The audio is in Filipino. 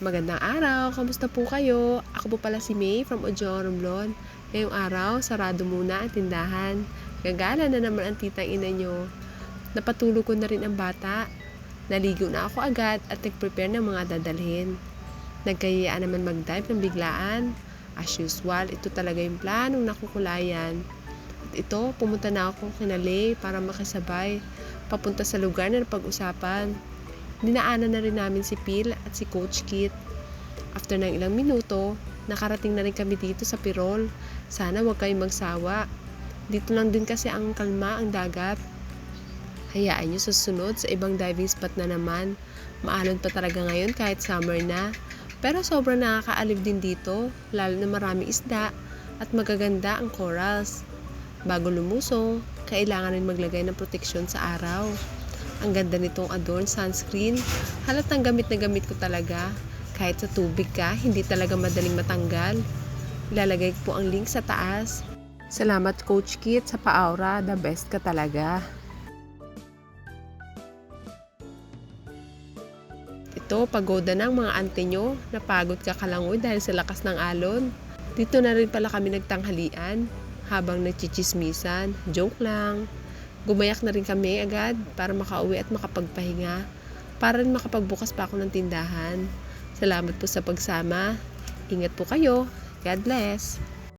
Magandang araw, kamusta po kayo? Ako po pala si May from Ojo Romblon. Ngayong araw, sarado muna ang tindahan. Gagala na naman ang titang ina nyo. Napatulog ko na rin ang bata. Naligo na ako agad at nag-prepare ng mga dadalhin. Nagkayaan naman mag-dive ng biglaan. As usual, ito talaga yung planong nakukulayan. At ito, pumunta na ako kinalay para makisabay. Papunta sa lugar na napag-usapan. Dinaanan na rin namin si Phil at si Coach Kit. After ng ilang minuto, nakarating na rin kami dito sa Pirol. Sana huwag kayong magsawa. Dito lang din kasi ang kalma ang dagat. Hayaan nyo sa sunod sa ibang diving spot na naman. Maalon pa talaga ngayon kahit summer na. Pero sobrang nakakaalib din dito, lalo na maraming isda at magaganda ang corals. Bago lumusong, kailangan rin maglagay ng proteksyon sa araw. Ang ganda nitong Adorn sunscreen. Halatang gamit na gamit ko talaga. Kahit sa tubig ka, hindi talaga madaling matanggal. Ilalagay po ang link sa taas. Salamat Coach Kit sa pa-aura. The best ka talaga. Ito, pagoda ng mga ante nyo. Napagod ka kalangoy dahil sa lakas ng alon. Dito na rin pala kami nagtanghalian habang nagchichismisan. Joke lang. Gumayak na rin kami agad para makauwi at makapagpahinga. Para rin makapagbukas pa ako ng tindahan. Salamat po sa pagsama. Ingat po kayo. God bless.